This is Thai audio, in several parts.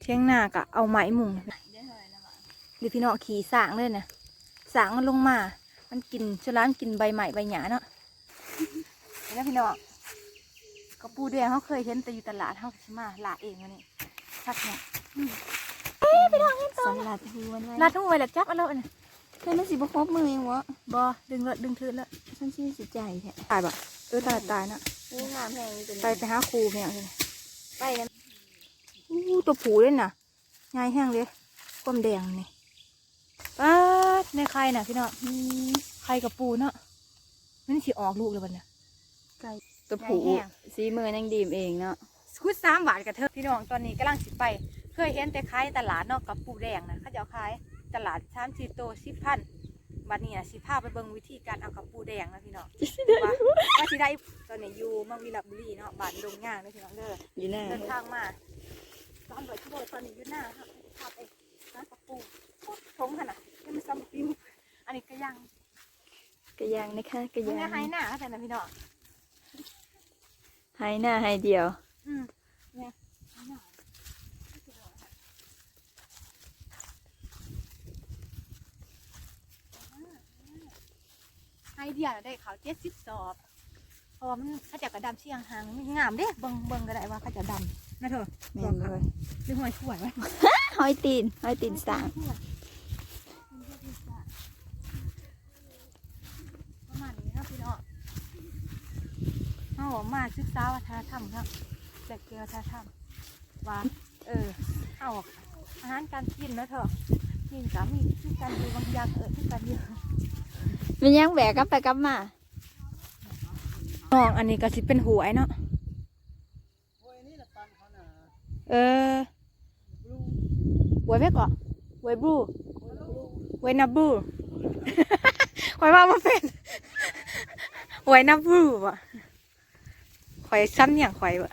เที่ยงหน้ากะเอาไม้มุงเดี๋ยวพี่น้องขี่สางเลยนะสางมันลงมา มันกินชล้านกินใบใหม่ใบหยาเนาะเห็นไหมพี่น้องกระปูแดงเขาเคยเห็นแต่อยู่ตลาดเขาใช่มาลาเองวันนี้ชักเนี่ยสลัดคือมันไว้ลาดทุ่งไว้แล้วจับเอาแล้วอันนี้เพื่อนมันสิบ่ครบมือเองวะบอดึงเลยดึงทืนแล้วฉันชื่อสิใจแท้ตายปะเออตายตายเนาะอู้งามแพงจนไปไปหาครูเนี่ยเลยไปกันอู้ ตัวผูเลยน่ะง่ายแห้งเลยก้มแดงนี่ป๊าดในไข่น่ะพี่น้องอืมไข่กับปูเนาะมันสิออกลูกเลยบัดเนี่ยตัวผูใหญ่แห้งสีมือนังดีมเองเนาะคุดสามบาทกับเธอพี่น้องตอนนี้กำลังสิไป เคยเห็นแต่ขายตลาดเนอกกับปูแดงนะเขาจะเอาขายตลาดชามชีโตสิบพันบัดนี้นะสิพาไปเบิ่งวิธีการเอากับปูแดงนะพี่น้องว่าว่าสิได้ตอนนี้อยู่เมังวีระบุรีเนาะบ้านดงย่างเด้อพี่น้องเด้ออยู่หน้าเดินทางมา ตอนเปิดชั่วโมงตอนนี้อยู่หน้าครับพาไปร้านกระปูทงขนาดยังไม่ซ้ำปิ้วอันนี้ก็ยังกระยังนะคะกระยังงไงหน้าแต่นะพี่น้องให้หน้าให้เดียวอืมเนี่ยหน้าไอเดียได้เขาเจ็ดสิบสอบเพราะว่ามันเขาจะกระดำเชียงหางมันงามเด้เบิ่งเบิ่งก็ได้ว่าเขาจะดำ นะเถอะแม่นเลยดึงหอยขวดไว้ห้อยตีนห้อยตีนสางประมาณนี้เนาะพี่น้องเอาออกมาศึกษาวัฒนธรรมครับแจกเกียววัฒนธรรมว่าเออเอาอาหารการกินเนาะเถอะกินสามีคือการอยู่บางอย่างเออคือการอยู่มันยังแบกกลับไปกลับมาน้องอันนี้ก็สิเป็นหวยเนาะ เออหวยแม่ก่อหวยบลูหวยนับบูคอยว่าว่าเป็นวยนับบูบ่ข่อยซ้ำอย่างข่อยบ่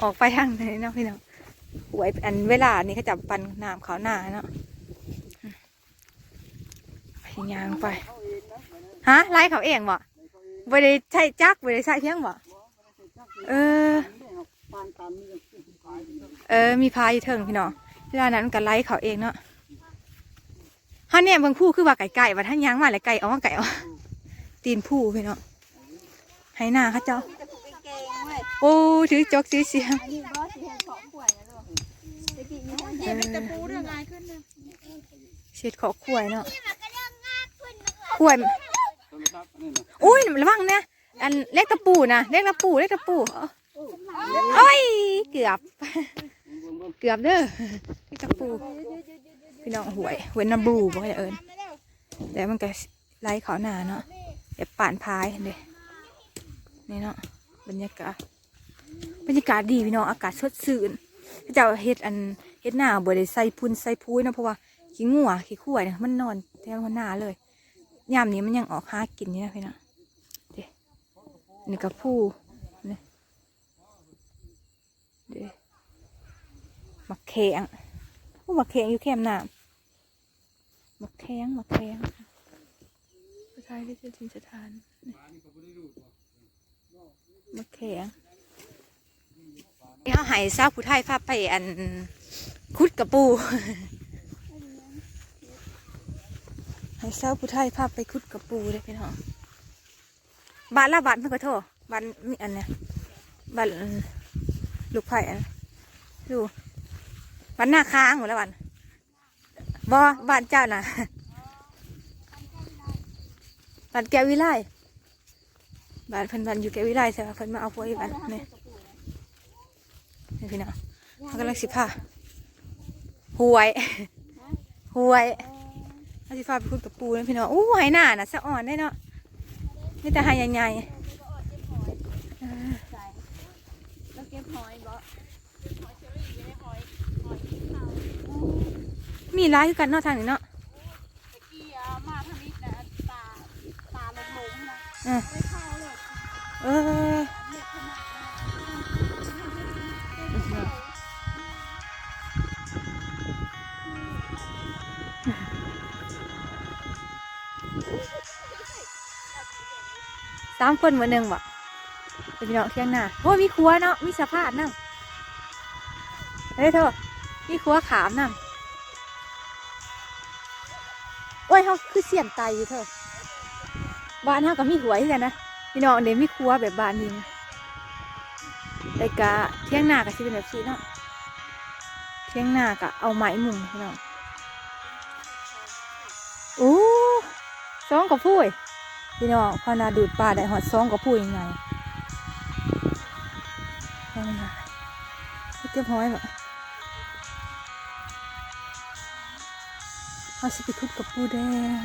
ออกไปทางไหนเนาะพี่น้องหวยอันเวลานี้เขาจับปันน้ำเขาหน้าเนาะไปยางไป ฮะไล่เขาเองบ่บ่ได้ใช้จักรบ่ได้ใช้เพียงบ่เออ เออ มีพายเทิงพี่น้องเวลานั้นก็ไล่เขาเองเนาะฮะเนี่ยบางผู้คือว่าไก่ไก่ว่าท่านยางมาแล้วไก่เอามาไก่เอาตีนผู้พี่น้องให้หน้าเขาเจ้า โอ้ถือจอกถือเสียงอันนี้บอสสีแทนของขวดนะลูกตะปูเรื่องง่ายขึ้นนะเช็ดขอขวยเนาะขวยอุ้ยระวังเนี่ยอันเล็กตะปูนะเล็กตะปูเล็กตะปูเอาโอ้ยเกือบ เกือบเด้อพี่ตะปูพี่น้องหวยหวยน้ำบูบ่ได้เอิญแต่มันก็ไล่เขาหนาเนาะเดี๋ยวป่านพายเด้นี่เนาะบรรยากาศบรรยากาศดีพี่น้องอากาศสดชื่นเจ้าเฮ็ดอันเฮ็ดหน้าบ่ได้ใส่พุนใส่พุ้ยนะเพราะว่าขี้งัวขี้ข่วยเนี่ยมันนอนแถวหน้าเลยยามนี้มันยังออกหากินอยู่นะพี่น้องเด้นี่ก็ผู้นี่เด้ มักแขงโอ้หมักแขงอยู่แคมป์น้ำหมักแขงหมักแขงสถานที่เจ้าถิ่นสถานนี่หมักแขงนี่เขาใหายซาผู้ไทยพาไปอันคุดกระปูให้เศร้าผู้ไทยพาไปคุดกระปูเลยพี่น้องบ้านละบ้านเพื่อนก็โทษบ้านมีอันเนี้ยบ้านลูกไผ่อันดู วันหน้าค้างหมดแล้ววันบอบ้านเจ้าน่ะบ้านแกวิไลบ้านเพิ่นบ้านอยู่แกวิไลใช่ไหมเพิ่นมาเอาพวกอีบ้านนี่นี่พี่น้องเขากำลังสิพาหวยหวยเขาสิพาไปคุยกับปูนะพี่น้องอู้หายหน้าน่ะสะอ่อนได้เนาะนี่แต่หายใหญ่ๆเออแล้วเก็บหอยบอส มีร้ายคือกันเนาะทางนี้เนาะตะกี้อะมาทางนี้นะตาตาลงลงนะเออไม่เข้าเลยเออเม็ดขนาดสามคนเหมือนหนึ่งบ่เป็นพี่น้องเที่ยงหน้าโอ้มีครัวเนาะมีสภาพนั่งเฮ้ยเธอมีครัวขามนั่น ยเขาคือเสียนไตอยู่เถอะบ้านเขาก็มีหวที่กันนะพี่น้องเดี๋ยวมีครัวแบบบ้านนี้แต่กะเที่ยงหน้าก็สิเป็นแบบนี้เนาะเที่ยงหน้าก็เอาไม้มุงพี่น้องโอ้ซองกับพุ้ยพี่น้องพอนาดูดปลาได้หอดซองกับพุ้ยยังไงเอามาเก็บห้อยบ่ เขาสิไปทุบกับปูแดง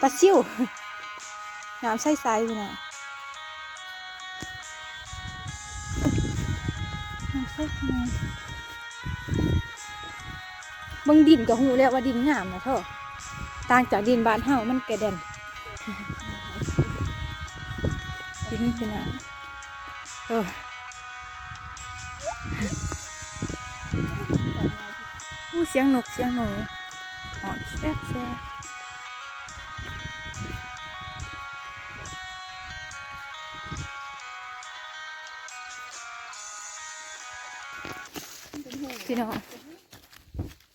ปลาซิวน้ำใสๆพี่น้องน้ำใสๆบางดินก็หูแล้วว่าดินงามนะเถอะต่างจากดินบ้านเฮามันแกระเด็นดินเป็นอะเออ สียงนกเสียงหนูอ๋อแซ่บแซ่บพี่น้อง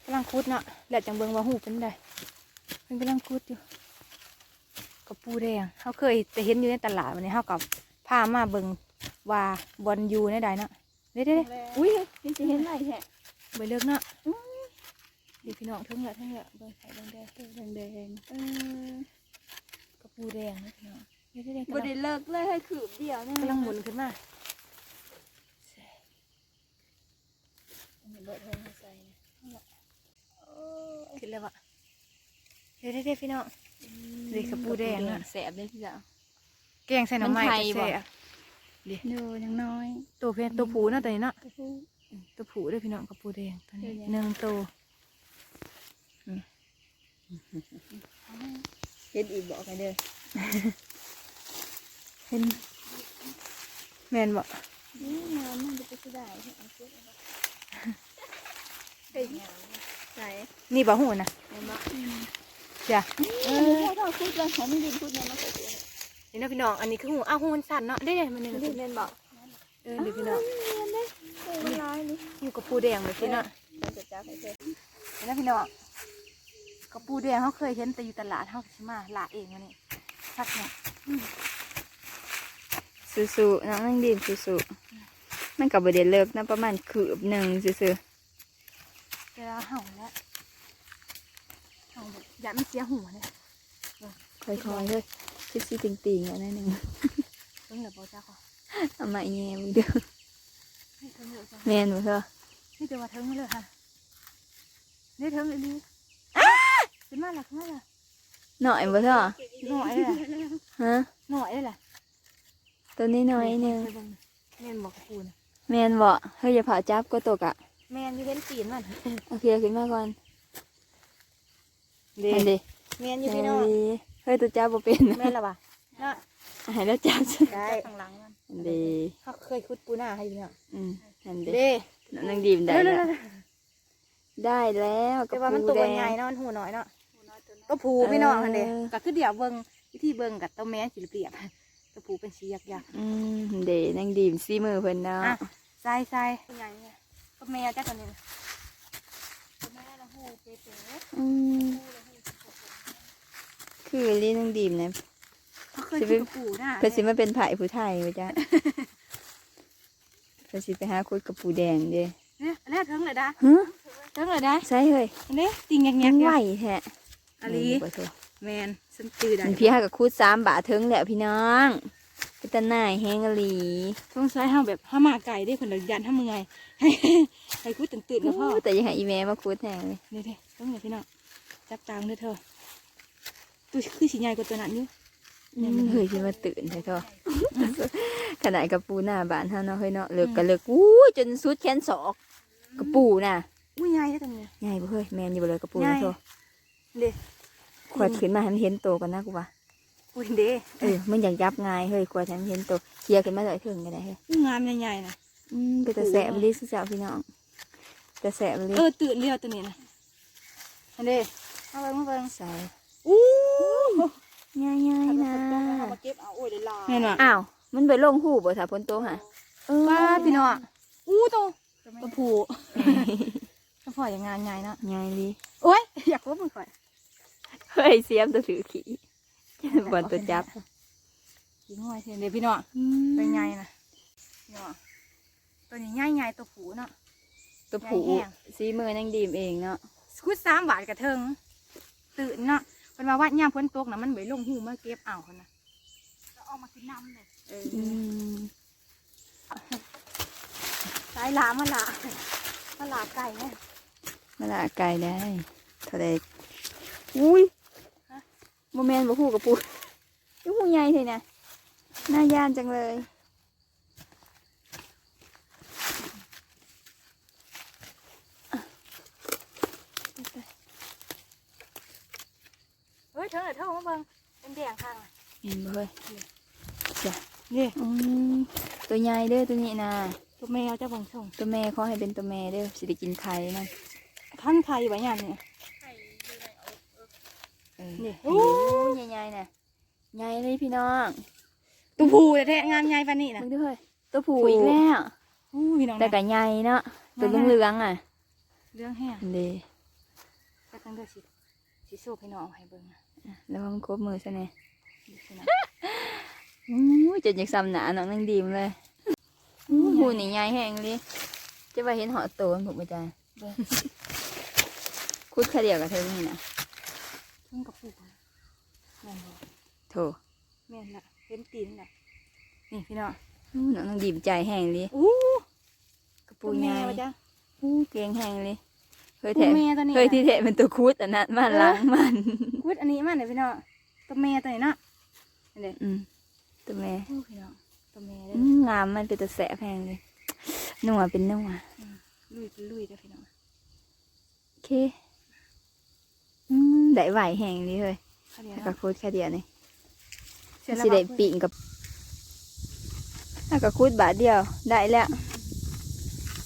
กำลังคุดเนาะแล้วจังเบิงว่าหูเป็นไดเพิ่นกำลังคุดอยู่กับปูแดงเขาเคยจะเห็นอยู่ในตลาดวันนี้เขากับพามาเบิงว่าบอลยูในใดเนาะเด้เด้เด้อุ้ยนี่จะเห็นอะไรแท้ใบเลือกเนาะเดี๋ยว พี่น้องทั้งละทั้งละเบิงไข่แดงแดงแดงแดงๆเออกับปูแดงนะพี่น้องเด้เด้เด้บ่ได้เลิกเลยให้ขืบเดียวนี่กำลังหมุนขึ้นมาอันนี้เบิดให้ใส่นะโอ้ขึ้นแล้วอะเด้เด้เด้พี่น้องเด็กกับปูแดงน่ะแสบเลยพี่สาวแกงใส่หน้ำไม้มันไทยก็บ่แซ่บดูยังน้อย ตัวเพียนตัวผูเนาะตัวนี้เนาะกระพู้ตัวผูเด้วยพี่น้องกับปูแดงตัวนี้เดี๋ยวๆหนึ่งตัว เห็นอีกบอกกันเด้อเห็นแมนบอกนี่น้ำมันจะไปได้ให้เอาซื้อเฮ้ยใส่นี่บ่หูนะเห็นบ่จ้ะเออถ้าพูดเลยเขาไม่ดินพูดนะมาใส่เสื้อนี่นะพี่น้อง อันนี้คือหูอ้าวหูมันสั่นเนาะได้เลยมันหนึ่งดินเล่นบอกเออเดี๋ยวพี่น้องเรียนได้เออมันร้ายนี่อยู่กับปูแดงเลยพี่น้องมันจะจับให้เธอนี่นะพี่น้อง กับปูแดงเขาเคยเห็นแต่อยู่ตลาดเขาใช่มาหลาเองวันนี้ชักเนี่ยสู้ๆน้องนั่งดินสู้ๆมันกับบเดเลิกนะประมาณคืบหนึ่งซื่อเวลาเห่าแล้วเห่าแบบอย่าไม่เสียหัวเนี่ยๆค่อยๆเลยซิซี่ติงติงๆอย่างนั้นหนึ่งเพิ่งเหลือโปจ้าค่ะเอามาแง่มึงเด้อนี่เทิงเหลือจ้าแม่นบ่เธอนี่จะว่าเทิงเลยค่ะนี่เทิงเลยนี่ ขึ้นมาละขึ้นมาละหน่อยบ่เธอหน่อยเลยล่ะฮะหน่อยเลยล่ะตัวนี้น้อยหนึงแมนบอกกับปูนะแม่นบ่เฮ้ยอย่าเผาจับก็ตกอะแมนอยู่เห็นตีนมันโอเคขึ้นมาก่อนเด็อันเดีแมนอยู่พี่น้องเฮ้ยตัวจับบ่เป็นแมนละวะเนาะให้แล้วจับซะได้ข้างหลังมันอันเดีเขาเคยคุดปูหน้าให้อยู่เนี่ยอืมอันเดีเด้นั่งดีมได้เด้แล้วได้แล้วแต่ว่ามันตัวใหญ่เนาะมันหูน้อยเนาะ ตัวผูพี่น้องอันเด้ก็คือเดี๋ยวเบิ่งวิธีเบิ่งกับตัวแม่สิเปรียบตัวผูเป็นสียักยักอืมอันเดีนั่งดีมซีมือเพิ่นเนาะอะใส่ใส่ใหญ่เนี่ยตัวแม่จ้าตัวนี้ตัวแม่ละหูเป๊ะอืมคือลีนั่งดีมนะเขาเคยคุดกับปูหน้าเพิ่นสิมาเป็นไผ่ผู้ไทยว่าจ้ะเพิ่นสิไปหาคุยกับปูแดงเด้เนี่ยแรกเทิงเลยด้าฮะเทิงเลยด้าใช่เฮ้ยอันนี้ติงยักยัยักงยัไหวกแท้ อันนี้บ่โทรแมนฉันตื่นได้มันพี่หากับคูดสามบาทถึงแล้วพี่น้องเป็นตาหน่ายแฮงอหลีสงสัยห้าแบบห้ามาไก่ได้คนละยันห้ามือไงให้ให้คุดตื่นตื่นกับพ่อแต่อยังให้อีแม่มาคูดแทงเลยเดี๋ยวเดี๋ยวต้องเลยพี่น้องจับตามด้วยเธอตัวคือสีใหญ่กว่าตัวนั้นอยู่อืมเฮ้ยสิมาตื่นใช่ทอขนาดกับปูหน้าบ้านเฮาเนาะเฮ้ยเนาะเลิกกันเลิกอู้ยจนสุดแขนศอกกระปูน่ะอุ้ยใหญ่แค่ตัวนี้ใหญ่บ่เฮ้ยแม่นอยู่บ่เลยกระปูใหญ่นะโท เลยขวดขึ้นมาให้มันเห็นโตกันนะกูว่าอุ้ยเด้เออมันอยากยับง่ายเฮ้ยขวดให้มันเห็นโตเคลียร์ขึ้นมาเลยถึงกันได้เฮ้ยอุ้ยงามใหญ่ๆนะอืมเป็นตาแสบลิสุเจ้าพี่น้องตาแสบลิเออตื่นเรียวตัวนี้นะอันเด้เอาไปมาเบิ่งใส่อู้ง่ายๆนะมาเก็บเอาโอ้ยได้ลาแม่นว่ะอ้าวมันไปลงหูบ่ถ้าฝนตกฮะเออป้าพี่น้องอู้โตตัวผูก็พออย่างงานใหญ่เนาะไงลิโอ้ยอยากว่ามึงก่อนเฮ้ยเสียมตัวถือขี่บอลตัวจับขี้ง่อยเทียนเดี๋ยวพี่น้องเป็นไงนะพี่น้องตัวนี้ง่ายง่ายตัวผูเนาะตัวผูใหญ่แห้งสีมือนั่งดีมเองเนาะคุดสามบาทกระเทิงตื่นเนาะเป็นมาว่าย่ามพ้นตกนะมันไปลงหูมาเก็บเอาคนนะจะออกมากินน้ำเลยอืมสายหลามาหลามาหลาไก่เนี่ยมาละไก่ได้ เท่าไรอุ้ยโมเมนต์บ่คู่กับปูยูหูใหญ่เลยนะน่าย่านจังเลยเฮ้ยเธอเธอมาเบิ่งเป็นแดงข้างอะเห็นบ่เฮ้ยนี่อืมตัวใหญ่เด้อตัวนี้นะตัวแมวเจะเบิ่งส่งตัวแม่ขอให้เป็นตัวแม่เด้อสิได้กินไข่มันท่านใครไว้อย่างเนี่ยเออ นี่โอ้ยใหญ่ๆน่ะใหญ่เลยพี่น้องตัวผูแท้ๆงามใหญ่ปานนี้นะมึงดูเฮ้ยตัวผูผูอีกแล้วอู้พี่น้องแต่นะก็ใหญ่เนาะตัวใหญ่เหลืองๆอะเรื่องแห้งเด้ก็ตั้งแต่สิสิโซ่พี่น้องให้เบิ่งนะแล้วมันครบมือซะแน่นี่พี่น้องอู้จะอยากซ้ำหนาน้องนั่งดีมเลยอู้หูนี่ใหญ่แห้งเลยจะไปเห็นหอโตมันผมไม่ใจคุดแค่เดียวกับเธอนี่นะ เพิ่งกับผูกนะแม่นบ่โถแม่นละเห็นตีนละนี่พี่น้องอู้น้องนั่งดีมใจแห้งเลยอู้กระปูปูใหแม่ญ่วะจ้ะอู้เก่งแห้งเลยเคยปูแทะแม่ตัวนี้เคยที่แทะเป็นตัวคุดอันนั้นมาล้างมันคุดอันนี้มันเลยพี่น้องตัวแม่ตัวนี้เนาะอันเด็อืมตัวแม่อู้พี่น้องตัวแม่เลยอืมงามมันเป็นตัวแสบแห้งเลยนัวเป็นนัวลุยเป็นลุยเด้อพี่น้องโอเค อืมได้ไหวแห้งเลยเฮ้ยข้าวเดียวแล้วก็เนาะคุดแค่เดียวนี่เสร็จแล้วสิได้บอกปิ่งกับแล้วก็คุดบาทเดียวได้แล้ว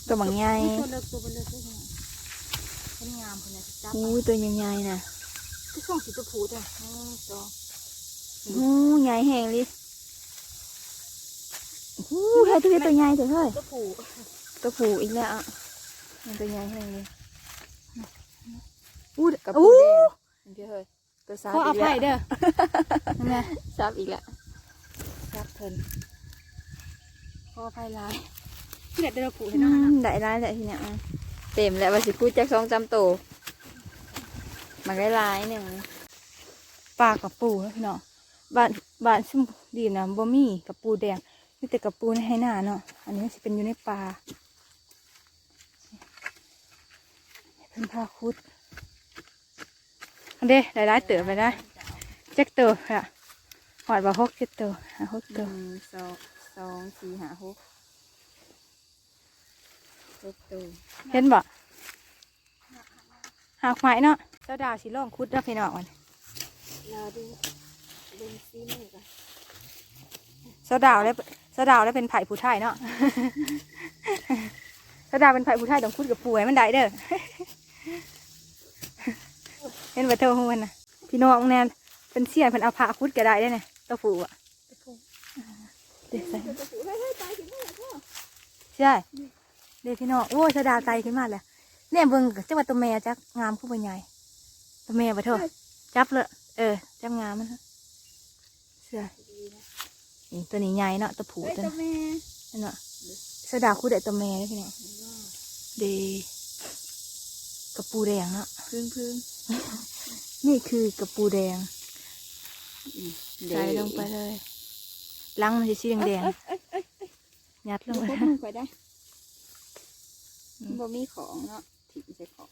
ตัวบางใหญ่ตัวเลิกตัวเลิกตัวเลิกเป็นงามคนนี้จับอู้ตัวใหญ่ๆนะคือส่งสีตัวผูจ้ะอืมจออู้ใหญ่แห้งเลยอู้เฮ้ยตัวนี้ตัวใหญ่เถอะเฮ้ยตัวผูตัวผูอีกแล้วอะมันตัวใหญ่แห้งเลย อู้กับอู้ปูแดงมันเยอะเฮ้ยตัวซับขอออีกภัแล้วยเด้อนั่นไงซับอีกแล้วจับเพิ่นขออภัยหลายที่เด็ดเด้อผูให้อืน้องนะมได้ร้ายแต่ทีเนี้ยอะเต็มแล้วว่าสิพูดจากสองจำโตวมันได้ร้ายหนึ่งปลากับปูนะพี่น้องบ้านบ้านซึ่งดีนะบ่มีกับปูแดงมีแต่กับปูในให้หน้าเนาะอันนี้สิเป็นอยู่ในป่าเพิ่นพาคุดอัน เด้ได้ได้เติบไปได้เจ็กเติบค่ะหอดว่าหกเจ็ดเติบหาหกหเติบนึ่งสองสองสี่ห้าหกหกตัวเห็นบ่หากไม้เนาะเจ้าดาวสิลองคุดแล้วพี่น้องมันเราดูเป็นซีมือก่อนเจ้าดาวแล้วเจ้าดาวแล้วเป็นไผ่ผู้ไทยเนาะ เจ้าดาวเป็นไผ่ผู้ไทยต้องคุดกับปูให้มันได้เด้อ เห็นบ่เท่าหัวน่ะ พี่น้องแน่นเป็นเสียนเป็นเอาผ้าคุดก็ได้ได้เนี่ยตัวผูอะเดี๋ยวใส่ใช่เดี๋ยวพี่น้องโอ้ยเจ้าดาวไตขึ้นมาแล้วเนี่ยเบิ่งจังว่าตัวแม่จักงามคู่บ่ใหญ่ตัวแม่บ่เท่าจับเลยเออจับงามมันเถอะเสื้อนี่ตัวนี้ใหญ่เนาะตัวผูเฮ้ยตัวตัวนี้แม่นั่นเนาะเสื้อดาวคู่ได้ตัวแม่เลยพี่น้องเดกระปูแดงเนาะพึ่งพึ่ง นี่คือกระปูแดงเดี๋ยวใส่ลงไปเลยล้างมันจะสีแดงๆยัดลงไปพบมือข่อยได้บ่มีของเนาะถิ่มใส่ของ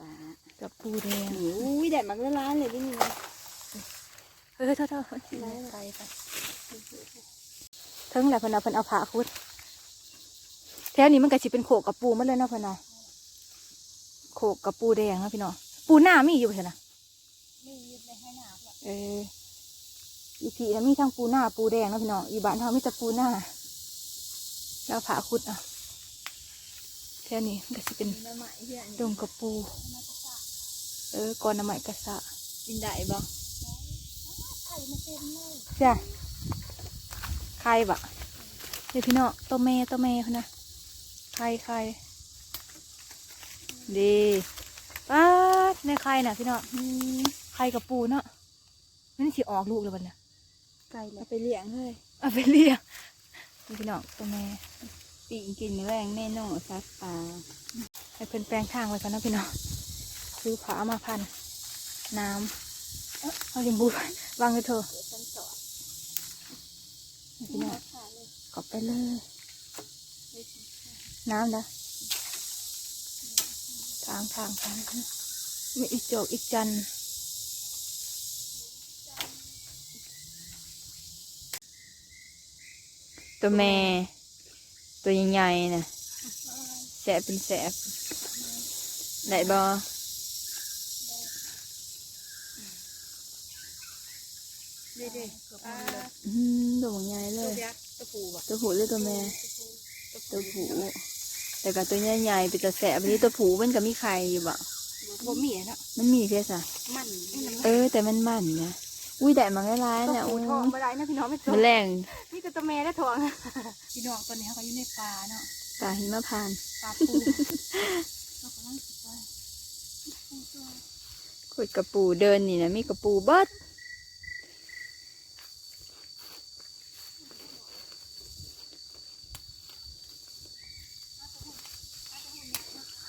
ปลากระปูแดงอุ้ยแดดมันละลายเลยดินี่เฮ้ยเท่าเท่าไปไปถึงแล้วเพิ่นเอาเพิ่นเอาผ้าคุดแถวนี้มันก็สิเป็นโขกกระปูมันเลยเนาะเพิ่นเนาะ โขกกระปูแดงเนาะพี่น้องปูหน้ามีอยู่เพิ่นน่ะมีในให้หนาเอออีพีนะมีทั้งปูหน้าปูแดงเนาะพี่น้องอีบ้านเฮามีแต่ปูหน้าแล้วผ้าคุดอะแค่นี้มันก็สิเป็นน้ำใหม่เพื่อนดงกระปู เออก่อนน้ำใหม่กระสะกินได้บ่จ้ะไข่บะเดี๋ยวพี่น้องตัวแม่ตัวแม่คนนะไข่ไข่ ดีป้าดในไข่น่ะพี่น้องอืมไข่กับปูเนาะมันสิออกลูกเลยบัดน่ะไก่แล้วไปเลี้ยงเลยเอาไปเลี้ยงนี่พี่น้องตัวแม่ปีกกินแรงแน่นอนซักปลาให้เพิ่นแปลงทางไว้ก่อนเนาะพี่น้องซื้อผามาพัน น้ำเอ้อเอาลิมบูวางเลยเถอะฉันสอนนี่พี่น้องขาเลยกอบไปเลย น้ำนะทางทางทางมีอีกโจกอีกจันตัวแม่ ตัวใหญ่ๆนะแสบเป็นแสบได้บอเด็ดอืมตัวใหญ่เลยตะปูบ่ตัวผู้หรือตัวแม่ ตัวผู้ แต่กับตัวใหญ่ๆเป็นตัวแสบอันนี้ตัวผู้มันก็มีไข่อยู่บ่บ่มีเนาะมันมีเพียสะมันเออ แต่มันมันนะอุ้ยแต่มันร้ายๆตะนะปูอุ้ยทองบ่ได้นะพี่น้องไม่ทอมังนแรงนี่ก็ตะแม่ได้ทองพี่น้องตอนนี้เขาก็อยู่ในป่าเนาะตาหิมพานต์ป่าปูเรากำลังสิไปขุดกระปูเดินนี่นะมีกระปูเบิด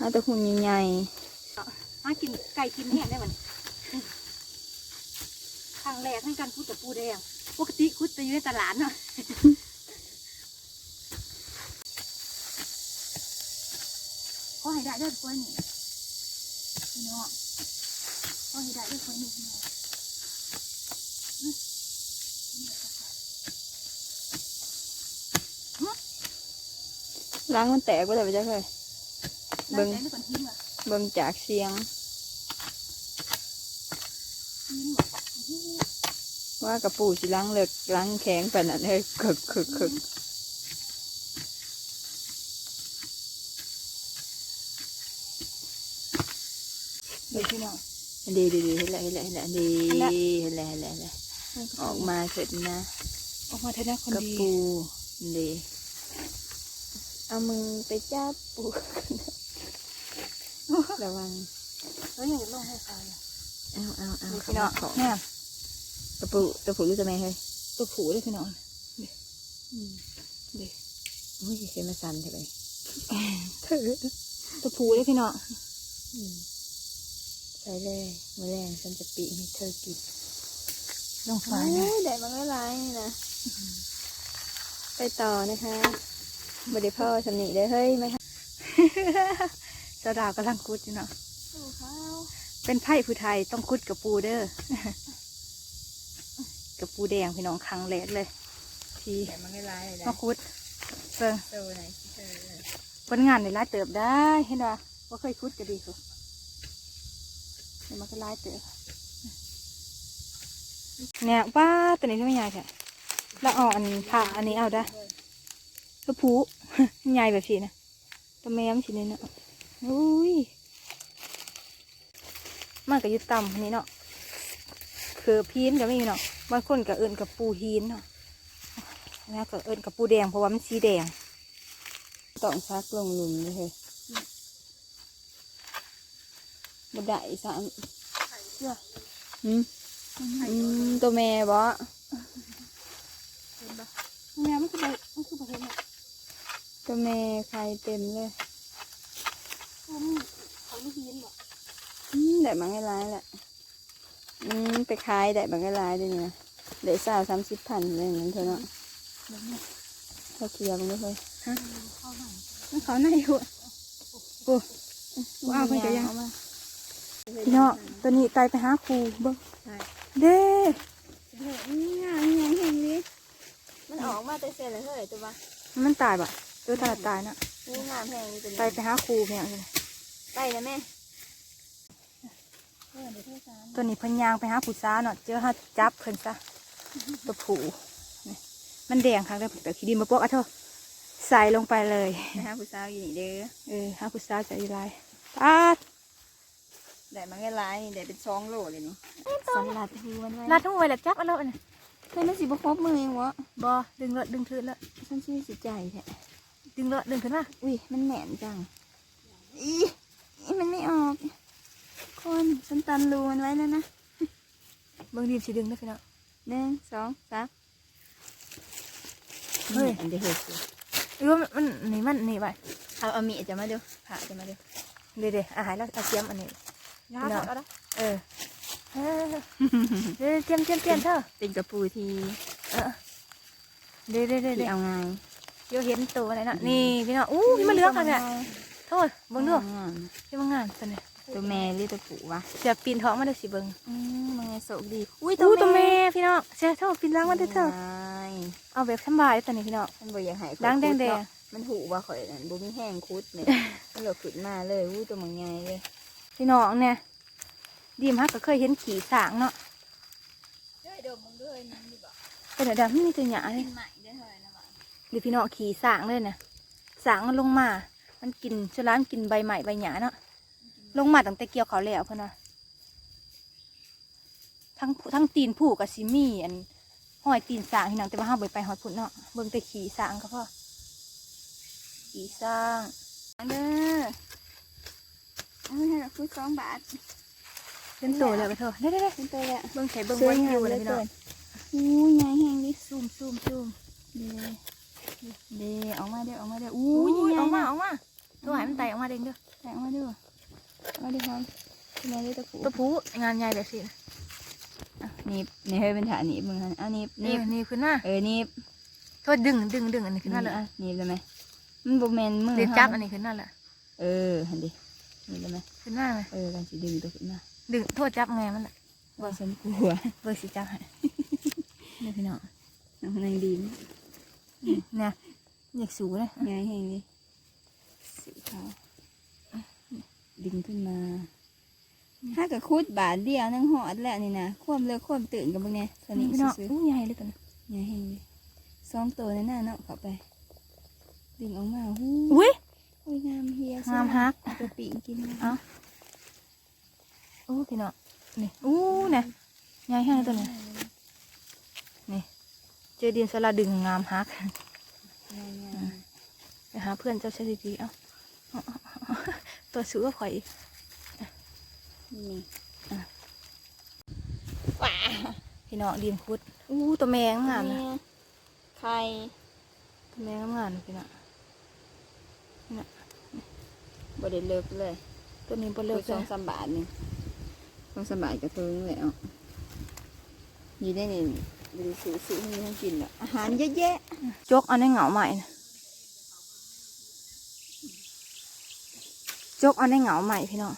หาแตะหุ่นใหญ่หากินไก่กินแห้งได้มันครั้งแรกให้การพูดกับปูแดง ปกติคุดจะอยู่ในตลาดเนาะขอให้ได้เด้อคนนี่พี่น้องขอให้ได้เด้อคนนี่พี่น้องๆล้างมันแตกไปเลยไปจ้ะเคย เบิ่งน้ำใจไม่ก่อนทิ้งว่ะเบิ่งจากเสียงทิ้งว่ะว่ากระปูสิล้างเลิกล้างแข็งปานนั้นเลยคึกคึกคึกเดี๋ยวพี่น้องดีดีดีเห็นแล้วเห็นแล้วเห็นแล้วดีอันละเห็นแล้วเห็นแล้วเห็นแล้วออกมาเสร็จนะ ออกมาเถอะนะคนกระดีปูดีเอามือไปจับปู ระวังเฮ้ยยังจะลงให้ใครอะเอาเอาเอาเดี๋ยวเข้าพี่น้อมางของแม่กระปูกระปูรู้จะไหมเฮ้ยตัวผูด้วยพี่น้องเด็กอุ้ยเคยมาสั่นเถอะเลยตัวผูด้วยพี่น้องอืมใส่เลยแมลงฉันจะปีกให้เธอกินลงโอ้ฝายนะยแดดมันก็ร้ายนี่นะ ไปต่อนะคะบไดีพ่อสำนีเลยเฮ้ยไม่ค่ะ สาวดาวกำลังคุดอยู่เนาะเป็นไพ่ผู้ไทยต้องคุดกับปูเด้อกับปูแดงพี่น้องครั้งแรกเลย ที่แดดมันก็ร้ายเลยมาคุดเซิงโตไหนเธอผลงานในร้ายเติบได้เห็นป่ะว่าเคยคุดก็ดีสุดเดี๋ยวมันก็ร้ายเติบเนี่ยว่าตัวนี้ไม่ใหญ่แค่แล้วเอาอันผ่าอันนี้เอาได้ตัวผูใหญ่แบบสีนะตัวแม่มนสีนี่เนาะ อุ้ยมันก็อยึดต่ำอันนี้เนาะคือพีนก็ไม่มีเนาะบางคนก็เอิญกับปูฮีนเนาะแล้วก็เอิญกับปูแดงเพราะว่ามันสีแดงต้องซักลงหลุมเลยเฮ้ยบดได้สามอืมอืมตัวแม่บ่แม่มันคือไปมันคือประเทศเนี่ยตัวแม่ไข่เต็มเลย เขาเขาไม่ฮีนหรอกอืมได้มันก็ร้ายแหละอืมไปขายได้มันก็ร้ายด้วยนี่นะได้สาวสามสิบพันอะไรอย่างนั้นเถอะเนาะแบบนี้เขาเคลียร์มันก็เลยมันเขาหน้าอยู่โอ้ว้าวเพิ่นก็ยังเอามาพี่น้องตัวนี้ไตไปหาครูเบิ้งใช่เด้นี่งามยังเห็นนี้มันออกมาแต่เสร็จแล้วเฮ้ยตัวบ้ามันตายปะตัวตายตายนะนี่งามแพงนี่ตัวไตนี้ไปหาครูเนี่ย ไปนะแม่ตัวนี้เพิ่นยางไปหาผู้สาวเนาะเจอหาจับเพิ่นซะตัวผูนี่มันแดงครั้งแรกแต่ขี้ดินมาปกอะเถอะใส่ลงไปเลยนะฮะผู้สาวอยู่นี่เด้อเออหาผู้สาวจะอีไรปาดได้มันก็ร้ายนี่ได้เป็นสองโลเลยนี่สลัดหูมันไว้ลัดหูไว้แล้วจับเอาแล้วอันน่ะเฮ้ยมันสิบ่ครบมือเองวะบอดึงเลยดึงถือเลยฉันชื่อสิใจแท้ดึงเลยดึงขึ้นมาอุ้ยมันแหม่นจังอีอี มันไม่ออก คนฉันตันรูมันไว้แล้วนะเบิ่งดีมสิดึงได้พี่น้องหนึ่งสองสามเฮ้ยอันเดียวเฮ้ยหรือว่ามันมันนี่มันนี่ไปเอาเอามีดจะมาดูผ่าจะมาดูเดี๋ยวเดี๋ยวอาหารแล้วเอาเทียมอันนี้ยาพี่น้องเอาละเออเออเดี๋ยวเทียมเทียมเทียมเธอเป็นกระปูที่เออเดี๋ยวเดี๋ยวเดี๋ยวที่เดี๋ยวเอาไงเดี๋ยวเห็นตัวอะไรนะนี่พี่น้องอู้ยมันเหลือกค่ะเนี่ย โทษเบิ่งดูอ่าที่มันงานตัวนี้ตัวแม่หรือตัวปูวะเสียปีนท้องมาเด้อสิเบิ่งอืมมันไงโศกดีอู้ตัวแม่พี่น้องเสียโทษปีนล้างมาเด้อเธอใช่เอาแบบสำบายตัวนี้พี่น้องมันบ่อยากให้ข่อยล้างแดงคุแดงเนาะมันหูว่าข่อยนั่นบ่มีแห้งคุดเนี่ยมันเหลือขึ้นมาเลยอู้ตัวมันใหญ่เลยพี่น้องเนี่ยดีมฮักก็เคยเห็นขี่สางเนาะเด้อเดี๋ยวมึงด้วยมันดีบ่เป็นอะไรไม่มีตัวหยาเลยใหม่ได้เท่าไหร่นะวะเดี๋ยวพี่น้องขี่สางเลยนะสางมันลงมา มันกินชล้านกินใบใหม่ใบหยาเนาะลงมาตั้งแต่เกี่ยวเขาวแล้วเพื่อนว่าทั้งทั้งตีนผู้กับซิมี่อันห้อยตีนสางพี่น้องแต่ว่าห้าใบไปหอยพุ่นเนาะเบิ่งแต่ขี่สางก็พอขี่สางอันเด้อเอาให้เราคุยสองบาทเป็นตัวเลยไปเถอะได้ได้ได้เป็นตัวแหละเบิ่งใส่เบิ่งไว้อยู่เลยพี่น้องอู้ใหญ่แห้งดิซูมซูมซูมเด้อเด้อออกมาเด้อออกมาเด้ออุ้อู้ยใหญ่ออกมาๆออกมา ตัวหายมันไตออกมาเด้งเด้อแตะออกมาเด้อออกมาเด้อครับเป็นไงเด้อตะปูตัวผู้งานใหญ่แบบสิอะหนีบนี่ให้เป็นฐานหนีบมึงฮะเอาหนีบหนี่นีบนี่ขึ้นมาเออหนีบโทษดึงดึงดึงอันนี้ขึ้นมาเลยอะหนีบได้ไหมมันบ่แม่นมือเดี๋ยวจับฮะอันนี้ขึ้นมาเลยเออหันดิหนีบได้ไหมขึ้นมาเลยเออกันสิดึงตัวขึ้นมาดึงโทษจับไงมันล่ะว่าฉันกลัวเบอร์สิจับให้นี่พี่น้องน้องนางดีมเนี่ยอยากสูเลยย้ายแห้งดิ สีขาวดึงขึ้นมาถ้ากับคูดบาทเดียวนั่งหอดแล้วนี่นะควมเลิกควมตื่นกับมึงเนี่ยสนิทพี่น้องซื้ออู้ใหญ่เลยตัวนี้ๆย้ายแห้งดิสองตัวในหน้าเนาะเข้าไป ดึงออกมาหูอุ้ยอุ้ยงามเฮียงามฮักตัวปีกกินเอ้าอู้พี่น้องนี่อู้เนี่ยใหญ่แห้งเลยตัวนี้นี่เจอดินสลัดดึงงามฮักงามงามไปหาเพื่อนเจ้าชายดีๆเอ้า ตัวสูงก็ข่อยอีกนี่พี่น้องดินคุดอู้ตัวแมงงามนะไข่ตัวแมงงามๆพี่น้องบไดเลิกเลย ตัวนี้บ่เลิเลิกกสเลองยสามบาทหนึงสองสามบาทกระเทิงแล้วอยู่ได้นี่บริสุทธิ์สุให้ทั้งกินแล้วอาหารเยอะแยะจกเอาในเหงาใหม่นะ จกเอาในเหงาใหม่พี่น้อง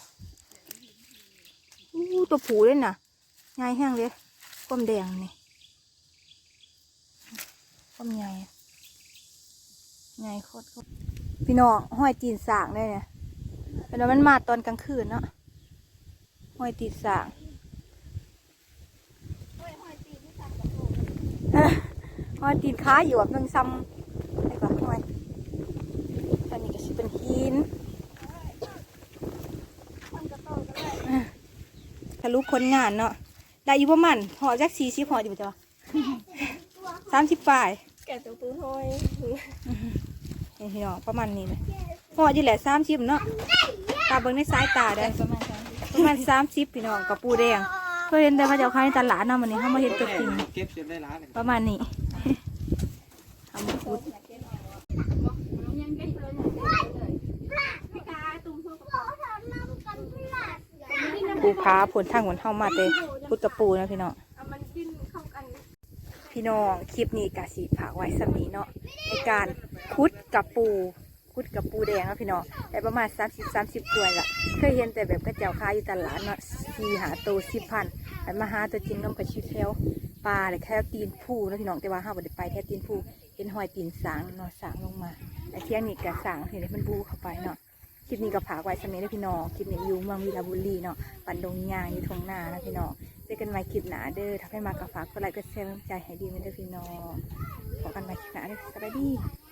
อู้ตัวผูเลยน่ะใหญ่แห้งเลยความแดงนี่ความใหญ่ใหญ่โคตรพี่น้องห้อยตีนสางได้เนี่ยเป็นว่ามันมาตอนกลางคืนเนาะห้อยตีนสางห้อยตีนขาอยู่แบบนึงซ้ำไอ้ก็ห้อยอันนี้ก็สิเป็นหินเอ้อ ทะลุคนงานเนาะได้อยู่ประมาณห่อจักสี่สิบห่ออยู่จ้ะสามสิบปลายแกะตัวปูห้อยนี่พี่น้องประมาณนี้เลยห่ออยู่แหละสามสิบเนาะตาเบิ่งในสายตาได้ประมาณนั้นประมาณสามสิบพี่น้องกับปูแดงเคยเห็นแต่มาจากขายในตลาดเนาะวันนี้เขามาเห็นตัวจริงเก็บจนได้ล้านเลยประมาณนี้ทำมาพุด ปูพาผลทางหวนเข้ามาเตพุดกับปูนะพี่น้องพี่น้องคลิปนี้กะสีผากไว้สำนีเนาะในการพุดกับปูพุดกับปูแดงนะพี่น้องแต่ประมาณ 30 30ตัวละเคยเห็นแต่แบบกระเจ้าค้ายอยู่ตลาดเนาะสี่หาตัวสิบพันแต่มาหาตัวจริงน้ำกระชิวแถวปลาเลยแค่ตีนผู้นะพี่น้องแต่ว่าห้าบ่ได้ไปแค่ตีนผู้เห็นหอยตีนสางเนาะสางลงมาแต่เที่ยงนี้กะสางเห็นมันบูเข้าไปเนาะ คลิปนี้ก็ฝากไว้สำนีนะพี่น้องคลิปนี้อยู่เมืองวีรบุรีเนาะปันดงยางอยู่ทงนานะพี่น้องเจอกันใหม่คลิปหนาเด้อถ้าให้มากับฝากกดไลค์กดแชร์กำลังใจให้ดีไหมเด้อพี่น้องพบกันใหม่คลิปหนาเด้อสวัสดี